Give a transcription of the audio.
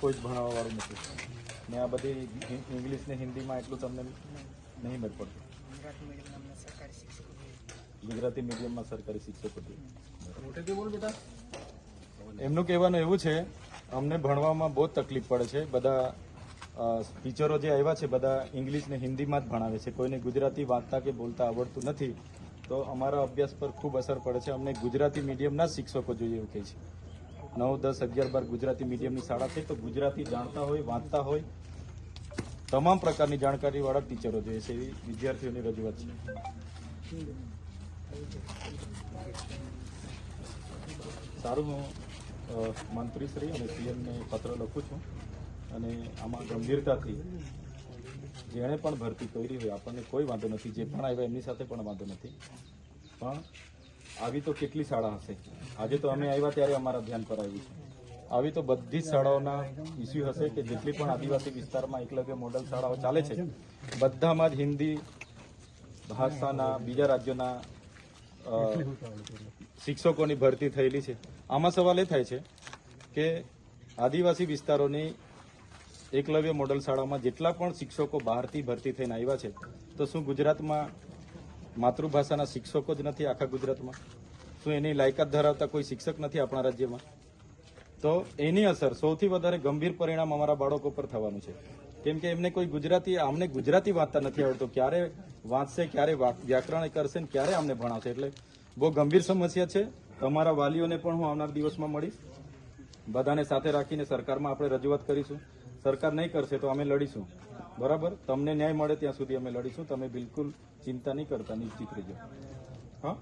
કોઈ જ ભણાવવાવાળું નથી. ને આ બધી ઇંગ્લિશ ને હિન્દીમાં એટલું તમને નહીં મળી પડતું. ગુજરાતી મીડિયમમાં સરકારી શિક્ષકો એમનું કહેવાનું એવું છે અમને ભણવામાં બહુ જ તકલીફ પડે છે. બધા ટીચરો જે આવ્યા છે બધા ઇંગ્લિશ ને હિન્દીમાં જ ભણાવે છે. કોઈને ગુજરાતી વાંચતા કે બોલતા આવડતું નથી તો અમારા અભ્યાસ પર ખૂબ અસર પડે છે. અમને ગુજરાતી મીડિયમના જ શિક્ષકો જોઈએ એવું કહે છે. નવ, દસ, અગિયાર, બાર ગુજરાતી મીડિયમની શાળા છે, તો ગુજરાતી જાણતા હોય, વાંચતા હોય, તમામ પ્રકારની જાણકારીવાળા ટીચરો જોઈએ છે, એવી વિદ્યાર્થીઓની રજૂઆત છે. સારું, હું મંત્રીશ્રી અને સીએમને પત્ર લખું છું, અને આમાં ગંભીરતાથી, જેણે પણ ભરતી કરી હોય, આપણને કોઈ વાંધો નથી, જે પણ આવ્યા એમની સાથે પણ વાંધો નથી. પણ આવી તો કેટલી શાળા હશે? આજે તો અમે આવ્યા ત્યારે અમારા ધ્યાન પર આવ્યું છે. આવી તો બધી જ શાળાઓના ઇસ્યુ હશે કે જેટલી પણ આદિવાસી વિસ્તારમાં એકલવ્ય મોડલ શાળાઓ ચાલે છે, બધામાં જ હિન્દી ભાષાના બીજા રાજ્યોના શિક્ષકોની ભરતી થયેલી છે. આમાં સવાલ એ થાય છે કે આદિવાસી વિસ્તારોની એકલવ્ય મોડલ શાળામાં જેટલા પણ શિક્ષકો બહારથી ભરતી થઈને આવ્યા છે, તો શું ગુજરાતમાં માતૃભાષાના શિક્ષકો જ નથી આખા ગુજરાતમાં. શું એની લાયકાત ધરાવતા કોઈ શિક્ષક નથી આપણા રાજ્યમાં? તો એની અસર સૌથી વધારે ગંભીર પરિણામ અમારા બાળકો પર થવાનું છે. કેમ કે એમને કોઈ ગુજરાતી અમને ગુજરાતી વાંચતા નથી આવડતું. ક્યારે વાંચશે, ક્યારે વ્યાકરણ કરશે ને ક્યારે અમને ભણાવશે? એટલે બહુ ગંભીર સમસ્યા છે. તમારા વાલીઓને પણ હું આવનાર દિવસમાં મળીશ. બધાને સાથે રાખીને સરકારમાં આપણે રજૂઆત કરીશું. સરકાર નહીં કરશે તો અમે લડીશું. બરાબર? તમને ન્યાય મળે ત્યાં સુધી અમે લડીશું. તમે બિલકુલ ચિંતા નહીં કરતા, નિશ્ચિત રહેજો. હા?